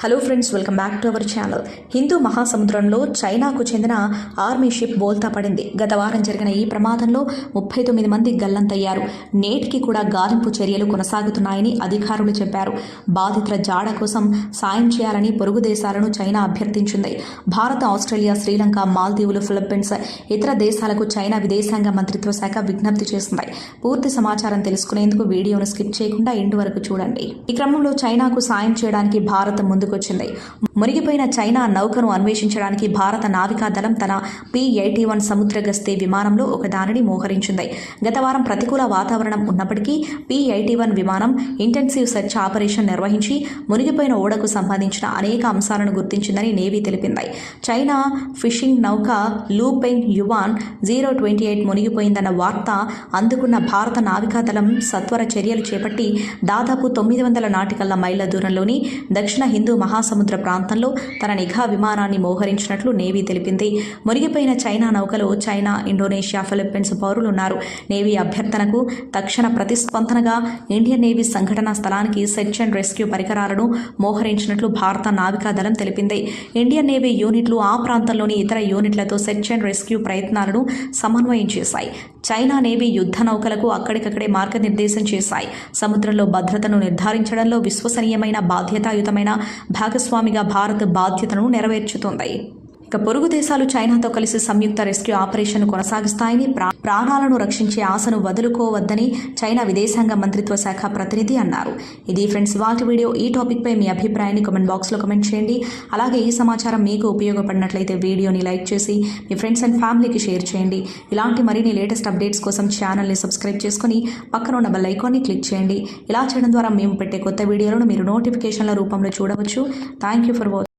Hello friends welcome back to our channel Hindu మహాసముద్రంలో చైనాకు చెందిన ఆర్మీ షిప్ బోల్తా పడింది. గత వారం జరిగిన ఈ ప్రమాదంలో ముప్పై తొమ్మిది మంది గల్లంతయ్యారు. నేటికి కూడా గాలింపు చర్యలు కొనసాగుతున్నాయని అధికారులు చెప్పారు. బాధితుల జాడ కోసం సాయం చేయాలని పొరుగు దేశాలను చైనా అభ్యర్థించింది. భారత ఆస్ట్రేలియా శ్రీలంక మాల్దీవులు ఫిలిప్పీన్స్ ఇతర దేశాలకు చైనా విదేశాంగ మంత్రిత్వ శాఖ విజ్ఞప్తి చేసింది. పూర్తి సమాచారం తెలుసుకునేందుకు వీడియోను స్కిప్ చేయకుండా ఎండు వరకు చూడండి. ఈ క్రమంలో చైనాకు సాయం చేయడానికి భారత్ ముందుకొచ్చింది. మునిగిపోయిన చైనా నౌకను అన్వేషించడానికి భారత నావికా దళం తన పి ఎయిటీ వన్ సముద్ర గస్తీ విమానంలో ఒక దానిని మోహరించింది. గత వారం ప్రతికూల వాతావరణం ఉన్నప్పటికీ పి ఎయిటీ వన్ విమానం ఇంటెన్సివ్ సెర్చ్ ఆపరేషన్ నిర్వహించి మునిగిపోయిన ఓడకు సంబంధించిన అనేక అంశాలను గుర్తించిందని నేవీ తెలిపింది. చైనా ఫిషింగ్ నౌక Lupeng Yuan zero twenty eight మునిగిపోయిందన్న వార్త అందుకున్న భారత నావికాదళం సత్వర చర్యలు చేపట్టి దాదాపు తొమ్మిది వందల నాటికల్ల మైళ్ళ దూరంలోని దక్షిణ హిందూ మహాసముద్ర ప్రాంతంలో తన నిఘా విమానాన్ని మోహరించినట్లు నేవీ తెలిపింది. మునిగిపోయిన చైనా నౌకలో చైనా ఇండోనేషియా ఫిలిప్పీన్స్ పౌరులున్నారు. నేవీ అభ్యర్థనకు తక్షణ ప్రతిస్పందనగా ఇండియన్ నేవీ సంఘటనా స్థలానికి సెర్చ్ అండ్ రెస్క్యూ పరికరాలను మోహరించినట్లు భారత నావికాదళం తెలిపింది. ఇండియన్ నేవీ యూనిట్లు ఆ ప్రాంతంలోని ఇతర యూనిట్లతో సెర్చ్ అండ్ రెస్క్యూ ప్రయత్నాలను సమన్వయం చేశాయి. చైనా నేవీ యుద్ధ నౌకలకు అక్కడికక్కడే మార్గనిర్దేశం చేశాయి. సముద్రంలో భద్రతను నిర్ధారించడంలో విశ్వసనీయమైన బాధ్యతాయుతమైన భాగస్వామిగా భారత్ బాధ్యతను నెరవేర్చుతోంది. ఇక పొరుగు దేశాలు చైనాతో కలిసి సంయుక్త రెస్క్యూ ఆపరేషన్ కొనసాగిస్తాయని ప్రా- ప్రాణాలను రక్షించే ఆశను వదులుకోవద్దని చైనా విదేశాంగ మంత్రిత్వ శాఖ ప్రతినిధి అన్నారు. ఇది ఫ్రెండ్స్ వాటి వీడియో. ఈ టాపిక్పై మీ అభిప్రాయాన్ని కమెంట్ బాక్స్లో కమెంట్ చేయండి. అలాగే ఈ సమాచారం మీకు ఉపయోగపడినట్లయితే వీడియోని లైక్ చేసి మీ ఫ్రెండ్స్ అండ్ ఫ్యామిలీకి షేర్ చేయండి. ఇలాంటి మరిన్ని లేటెస్ట్ అప్డేట్స్ కోసం ఛానల్ని సబ్స్క్రైబ్ చేసుకుని పక్కన ఉన్న బెల్ ఐకాన్ని క్లిక్ చేయండి. ఇలా చేయడం ద్వారా మేము పెట్టే కొత్త వీడియోలను మీరు నోటిఫికేషన్ల రూపంలో చూడవచ్చు. Thank you for watching